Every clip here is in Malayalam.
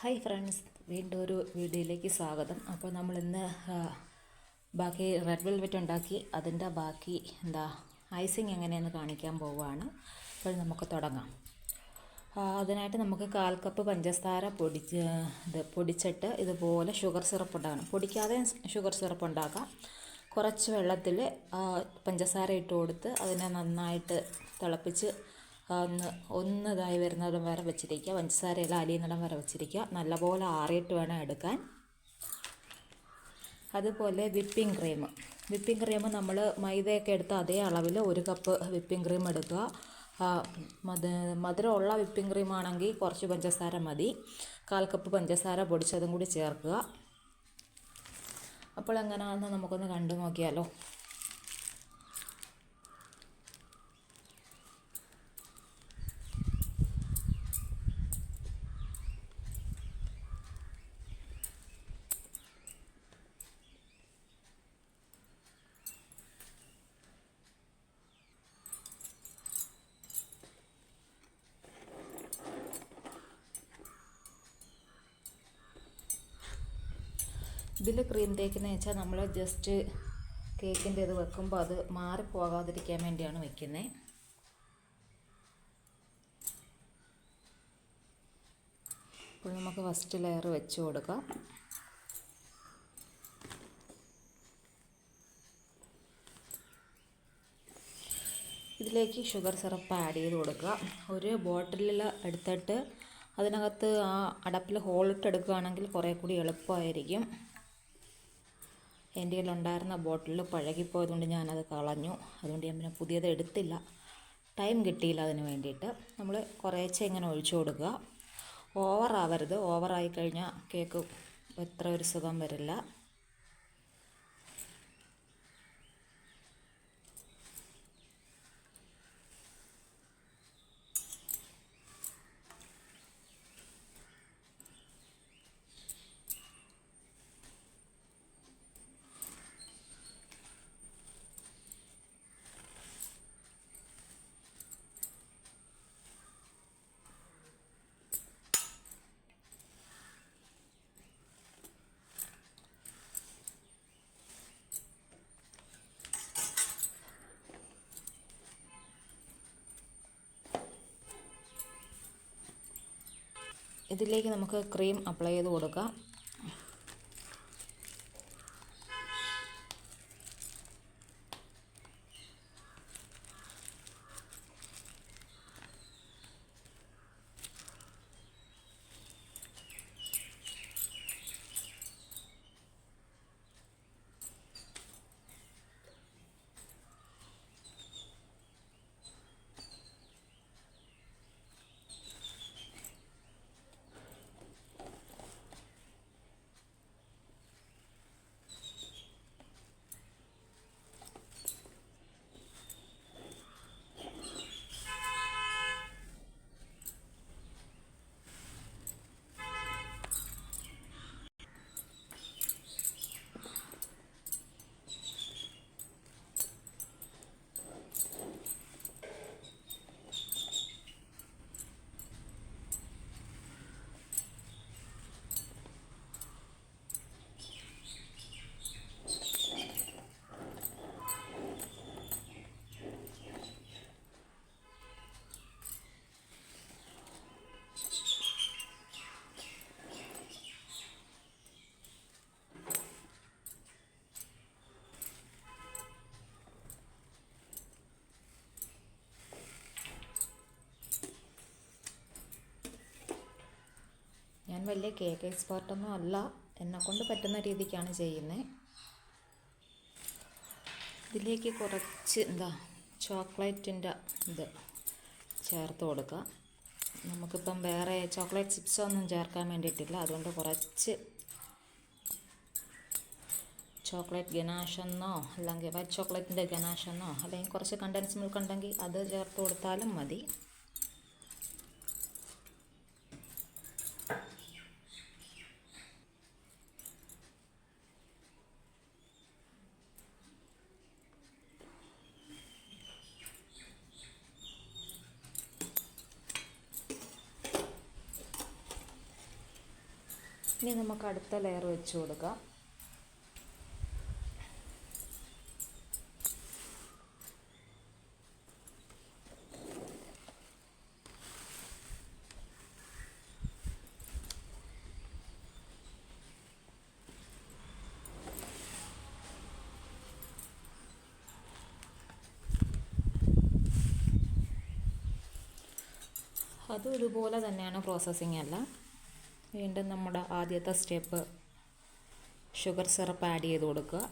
ഹായ് ഫ്രണ്ട്സ് വീണ്ടും ഒരു വീഡിയോയിലേക്ക് സ്വാഗതം. അപ്പോൾ നമ്മൾ ഇന്ന് ബാക്കി റെഡ് വെൽവെറ്റ് ഉണ്ടാക്കി. അതിന്റെ ബാക്കി എന്താ ഐസിങ് എങ്ങനെയെന്ന് കാണിക്കാൻ പോവുകയാണ് അപ്പോൾ നമുക്ക് തുടങ്ങാം. അതിനായിട്ട് നമുക്ക് കാൽ കപ്പ് പഞ്ചസാര പൊടിച്ച് ഇത് പൊടിച്ചിട്ട് ഇതുപോലെ ഷുഗർ സിറപ്പ് ഉണ്ടാക്കണം പൊടിക്കാതെ ഷുഗർ സിറപ്പ് ഉണ്ടാക്കാം. കുറച്ച് വെള്ളത്തിൽ പഞ്ചസാര ഇട്ട് കൊടുത്ത് അതിനെ നന്നായിട്ട് തിളപ്പിച്ച് ഒന്ന് ഒന്ന് ഇതായി വരുന്നിടം വരെ വെച്ചിരിക്കുക പഞ്ചസാരയെല്ലാം അലിയുന്നിടം വരെ വെച്ചിരിക്കുക. നല്ലപോലെ ആറിയിട്ട് വേണം എടുക്കാൻ. അതുപോലെ വിപ്പിംഗ് ക്രീം. വിപ്പിംഗ് ക്രീം നമ്മൾ മൈദയൊക്കെ എടുത്ത് അതേ അളവിൽ ഒരു കപ്പ് വിപ്പിംഗ് ക്രീം എടുക്കുക. മധു മധുരമുള്ള വിപ്പിംഗ് ക്രീം ആണെങ്കിൽ കുറച്ച് പഞ്ചസാര മതി. കാൽ കപ്പ് പഞ്ചസാര പൊടിച്ചതും കൂടി ചേർക്കുക. അപ്പോൾ എങ്ങനെയാണെന്ന് നമുക്കൊന്ന് കണ്ടു നോക്കിയാലോ. ഇതിൽ ക്രീം തേക്കുന്നത് വെച്ചാൽ നമ്മൾ ജസ്റ്റ് കേക്കിന്റെ ഇത് വെക്കുമ്പോൾ അത് മാറിപ്പോകാതിരിക്കാൻ വേണ്ടിയാണ് വെക്കുന്നത്. അപ്പോൾ നമുക്ക് ഫസ്റ്റ് ലെയർ വെച്ച് കൊടുക്കാം. ഇതിലേക്ക് ഷുഗർ സിറപ്പ് ആഡ് ചെയ്ത് കൊടുക്കുക. ഒരു ബോട്ടിലിൽ എടുത്തിട്ട് അതിനകത്ത് ആ അടപ്പിൽ ഹോളിട്ടെടുക്കുകയാണെങ്കിൽ കുറേ കൂടി എളുപ്പമായിരിക്കും. എന്റെ കയ്യിലുണ്ടായിരുന്ന ബോട്ടിൽ പഴകിപ്പോയതുകൊണ്ട് ഞാനത് കളഞ്ഞു. അതുകൊണ്ട് ഞാൻ പിന്നെ പുതിയത് എടുത്തില്ല. ടൈം കിട്ടിയില്ല അതിന് വേണ്ടിയിട്ട്. നമ്മൾ കുറേശ്ശെ ഇങ്ങനെ ഒഴിച്ചു കൊടുക്കുക. ഓവറാവരുത്. ഓവറായി കഴിഞ്ഞാൽ കേക്ക് എത്ര ഒരു സുഖം വരില്ല. ഇതിലേക്ക് നമുക്ക് ക്രീം അപ്ലൈ ചെയ്ത് കൊടുക്കാം. ഞാൻ വലിയ കേക്ക് എക്സ്പേർട്ടൊന്നും അല്ല. എന്നെക്കൊണ്ട് പറ്റുന്ന രീതിക്കാണ് ചെയ്യുന്നത് ഇതിലേക്ക് കുറച്ച് എന്താ ചോക്ലേറ്റിന്റെ ഇത് ചേർത്ത് കൊടുക്കുക നമുക്കിപ്പം വേറെ ചോക്ലേറ്റ് ചിപ്സ് ഒന്നും ചേർക്കാൻ വേണ്ടിയിട്ടില്ല. അതുകൊണ്ട് കുറച്ച് ചോക്ലേറ്റ് ഗനാഷെന്നോ അല്ലെങ്കിൽ വൈറ്റ് ചോക്ലേറ്റിന്റെ ഗനാഷെന്നോ അല്ലെങ്കിൽ കുറച്ച് കണ്ടൻസ് മിൽക്ക് ഉണ്ടെങ്കിൽ അത് ചേർത്ത് കൊടുത്താലും മതി. ഇനി നമുക്ക് അടുത്ത ലെയർ വെച്ച് കൊടുക്കാം. അതും ഇതുപോലെ തന്നെയാണ് പ്രോസസ്സിംഗ് എല്ലാം. വീണ്ടും നമ്മുടെ ആദ്യത്തെ സ്റ്റെപ്പ് ഷുഗർ സിറപ്പ് ആഡ് ചെയ്ത് കൊടുക്കുക.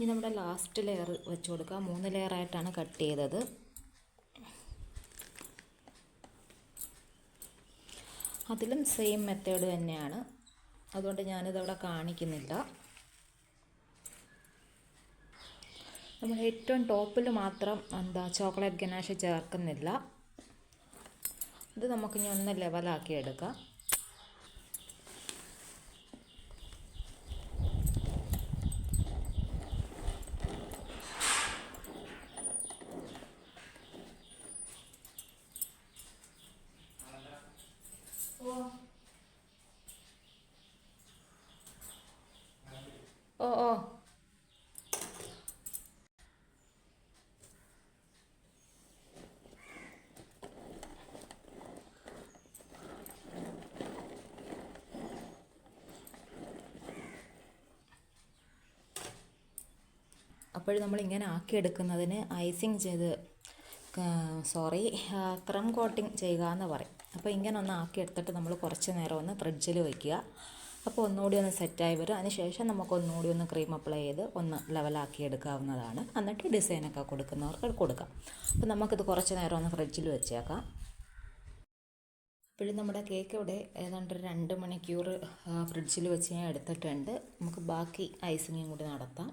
ഇനി നമ്മുടെ ലാസ്റ്റ് ലെയർ വെച്ച് കൊടുക്കുക. മൂന്ന് ലെയർ ആയിട്ടാണ് കട്ട് ചെയ്തത്. അതിലും സെയിം മെത്തേഡ് തന്നെയാണ്. അതുകൊണ്ട് ഞാനിതവിടെ കാണിക്കുന്നില്ല. നമ്മൾ ഏറ്റവും ടോപ്പിൽ മാത്രം എന്താ ചോക്ലേറ്റ് ഗനാഷ് ചേർക്കുന്നില്ല. ഇത് നമുക്കിനി ഒന്ന് ലെവലാക്കി എടുക്കാം. ഓ ഓ. അപ്പോൾ നമ്മൾ ഇങ്ങനെ ആക്കി എടുക്കുന്നതിന് ഐസിങ് ചെയ്ത് സോറി ക്രം കോട്ടിങ് ചെയ്യുക എന്ന് പറയും. അപ്പോൾ ഇങ്ങനെ ഒന്ന് ആക്കി എടുത്തിട്ട് നമ്മൾ കുറച്ച് നേരം ഒന്ന് ഫ്രിഡ്ജിൽ വയ്ക്കുക. അപ്പോൾ ഒന്നുകൂടി ഒന്ന് സെറ്റായി വരും. അതിനുശേഷം നമുക്ക് ഒന്നുകൂടി ഒന്ന് ക്രീം അപ്ലൈ ചെയ്ത് ഒന്ന് ലെവലാക്കി എടുക്കാവുന്നതാണ്. എന്നിട്ട് ഡിസൈനൊക്കെ കൊടുക്കുന്നവർക്ക് കൊടുക്കാം. അപ്പോൾ നമുക്കിത് കുറച്ച് നേരം ഒന്ന് ഫ്രിഡ്ജിൽ വെച്ചേക്കാം. ഇപ്പോഴും നമ്മുടെ കേക്ക് ഇവിടെ ഏതാണ്ട് രണ്ട് മണിക്കൂർ ഫ്രിഡ്ജിൽ വെച്ച് ഞാൻ എടുത്തിട്ടുണ്ട്. നമുക്ക് ബാക്കി ഐസിങ്ങും കൂടി നടത്താം.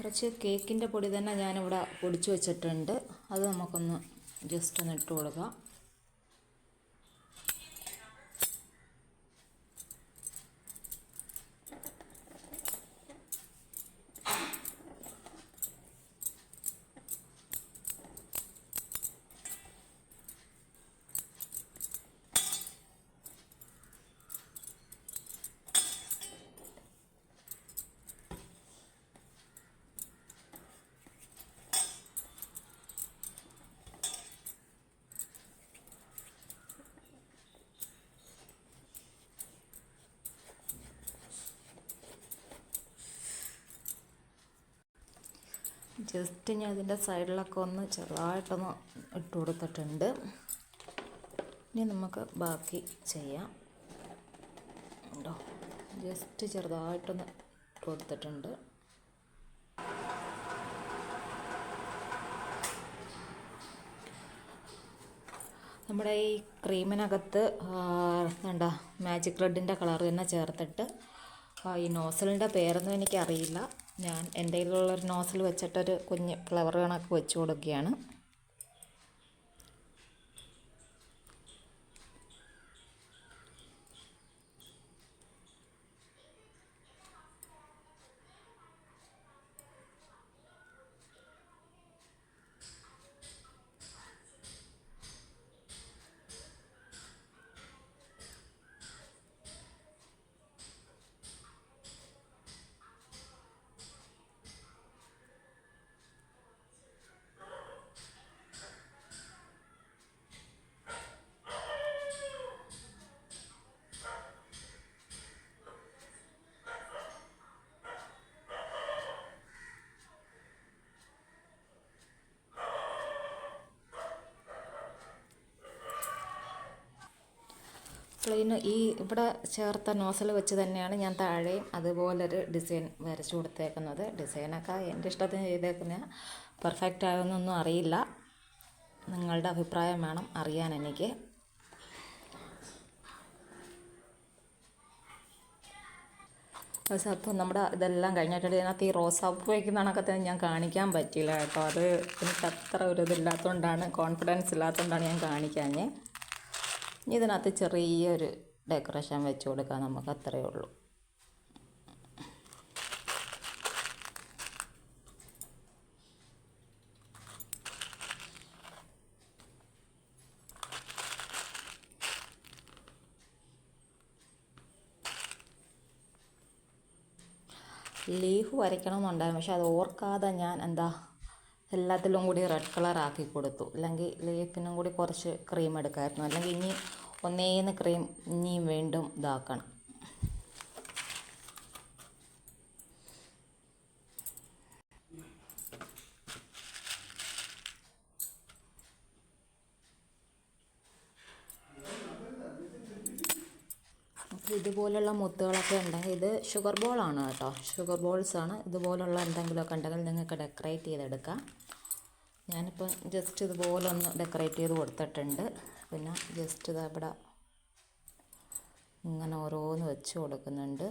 കുറച്ച് കേക്കിന്റെ പൊടി തന്നെ ഞാനിവിടെ പൊടിച്ച് വെച്ചിട്ടുണ്ട്. അത് നമുക്കൊന്ന് ജസ്റ്റ് ഒന്ന് ഇട്ട് കൊടുക്കാം. ജസ്റ്റ് ഞാൻ ഇതിന്റെ സൈഡിലൊക്കെ ഒന്ന് ചെറുതായിട്ടൊന്ന് ഇട്ട് കൊടുത്തിട്ടുണ്ട്. ഇനി നമുക്ക് ബാക്കി ചെയ്യാം. ഉണ്ടോ? ജസ്റ്റ് ചെറുതായിട്ടൊന്ന് ഇട്ട് കൊടുത്തിട്ടുണ്ട്. നമ്മുടെ ഈ ക്രീമിനകത്ത് എന്താ മാജിക് റെഡിന്റെ കളർ തന്നെ ചേർത്തിട്ട് ഈ നോസലിന്റെ പേരൊന്നും എനിക്കറിയില്ല. ഞാൻ എന്റെ കയ്യിലുള്ളൊരു നോസിൽ വെച്ചിട്ടൊരു കുഞ്ഞ് ഫ്ലവർ കണക്ക് വെച്ച് കൊടുക്കുകയാണ്. പ്ലെയിൻ ഈ ഇവിടെ ചേർത്ത നോസൽ വെച്ച് തന്നെയാണ് ഞാൻ താഴെയും അതുപോലൊരു ഡിസൈൻ വരച്ചു കൊടുത്തേക്കുന്നത്. ഡിസൈനൊക്കെ എന്റെ ഇഷ്ടത്തിന് ചെയ്തേക്കുന്ന. പെർഫെക്റ്റ് ആകുമെന്നൊന്നും അറിയില്ല. നിങ്ങളുടെ അഭിപ്രായം വേണം അറിയാൻ എനിക്ക്. അപ്പോൾ നമ്മുടെ ഇതെല്ലാം കഴിഞ്ഞിട്ടുണ്ട് ഇതിനകത്ത് ഈ റോസാപ്പ് വയ്ക്കുന്ന കണക്കത്തെ ഞാൻ കാണിക്കാൻ പറ്റിയില്ല കേട്ടോ. അത് എനിക്ക് അത്ര ഒരു ഇതില്ലാത്തതുകൊണ്ടാണ് കോൺഫിഡൻസ് ഇല്ലാത്തതുകൊണ്ടാണ് ഞാൻ കാണിക്കാഞ്ഞേ ഇനി ഇതിനകത്ത് ചെറിയൊരു ഡെക്കറേഷൻ വെച്ച് കൊടുക്കാൻ നമുക്ക് അത്രയേ ഉള്ളൂ. ലീഫ് വരയ്ക്കണമെന്നുണ്ടായിരുന്നു പക്ഷെ അത് ഓർക്കാതെ ഞാൻ എന്താ എല്ലാത്തിലും കൂടി റെഡ് കളർ ആക്കി കൊടുത്തു. അല്ലെങ്കിൽ ലീഫിനും കൂടി കുറച്ച് ക്രീം എടുക്കായിരുന്നു. അല്ലെങ്കിൽ ഇനി ഒന്നേന്ന് ക്രീം ഇനിയും വീണ്ടും ഇതാക്കണം. ഇതുപോലുള്ള മുത്തുകളൊക്കെ ഉണ്ടെങ്കിൽ ഇത് ഷുഗർ ബോളാണ് കേട്ടോ. ഷുഗർ ബോൾസ് ആണ്. ഇതുപോലുള്ള എന്തെങ്കിലുമൊക്കെ ഉണ്ടെങ്കിൽ നിങ്ങൾക്ക് ഡെക്കറേറ്റ് ചെയ്തെടുക്കാം. ഞാനിപ്പോൾ ജസ്റ്റ് ഇതുപോലെ ഒന്ന് ഡെക്കറേറ്റ് ചെയ്ത് കൊടുത്തിട്ടുണ്ട്. പിന്നെ ജസ്റ്റ് ഇതാ ഇവിടെ ഇങ്ങനെ ഓരോന്ന് വെച്ച് കൊടുക്കുന്നുണ്ട്.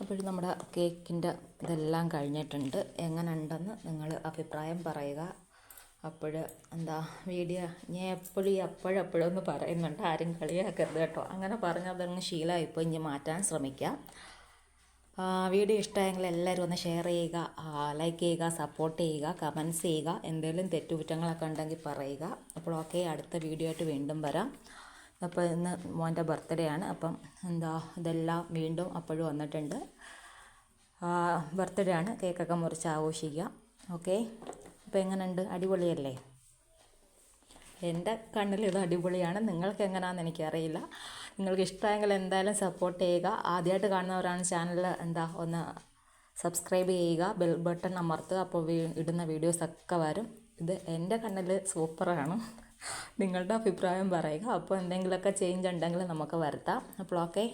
അപ്പോഴും നമ്മുടെ കേക്കിന്റെ ഇതെല്ലാം കഴിഞ്ഞിട്ടുണ്ട്. എങ്ങനെ ഉണ്ടെന്ന് നിങ്ങൾ അഭിപ്രായം പറയുക. അപ്പോൾ എന്താ വീഡിയോ ഞാൻ എപ്പോഴും അപ്പോഴും ഒന്ന് പറയുന്നുണ്ട് ആരും കളിയാക്കരുത് കേട്ടോ. അങ്ങനെ പറഞ്ഞതങ്ങ് ശീലമായിപ്പോൾ ഇനി മാറ്റാൻ ശ്രമിക്കാം. വീഡിയോ ഇഷ്ടമായെങ്കിൽ എല്ലാവരും ഒന്ന് ഷെയർ ചെയ്യുക ലൈക്ക് ചെയ്യുക സപ്പോർട്ട് ചെയ്യുക കമൻസ് ചെയ്യുക എന്തെങ്കിലും തെറ്റുകുറ്റങ്ങളൊക്കെ ഉണ്ടെങ്കിൽ പറയുക. അപ്പോൾ ഓക്കെ അടുത്ത വീഡിയോ ആയിട്ട് വീണ്ടും വരാം. അപ്പോൾ ഇന്ന് മോന്റെ ബർത്ത്ഡേ ആണ്. അപ്പം എന്താ ഇതെല്ലാം വീണ്ടും അപ്പോഴും വന്നിട്ടുണ്ട്. ബർത്ത്ഡേ ആണ്. കേക്കൊക്കെ മുറിച്ച് ആഘോഷിക്കുക ഓക്കെ അപ്പോൾ എങ്ങനെയുണ്ട് അടിപൊളിയല്ലേ? എന്റെ കണ്ണിൽ ഇത് അടിപൊളിയാണ്. നിങ്ങൾക്ക് എങ്ങനെയാണെന്ന് എനിക്കറിയില്ല. നിങ്ങൾക്ക് ഇഷ്ടമെങ്കിൽ എന്തായാലും സപ്പോർട്ട് ചെയ്യുക. ആദ്യമായിട്ട് കാണുന്നവരാണ് ചാനൽ എന്താ ഒന്ന് സബ്സ്ക്രൈബ് ചെയ്യുക. ബെൽ ബട്ടൺ അമർത്തുക. അപ്പോൾ ഇടുന്ന വീഡിയോസൊക്കെ വരും. ഇത് എന്റെ കണ്ണിൽ സൂപ്പറാണ്. നിങ്ങളുടെ അഭിപ്രായം പറയുക. അപ്പോൾ എന്തെങ്കിലുമൊക്കെ ചേഞ്ച് ഉണ്ടെങ്കിൽ നമുക്ക് വരുത്താം. അപ്പോൾ ഓക്കെ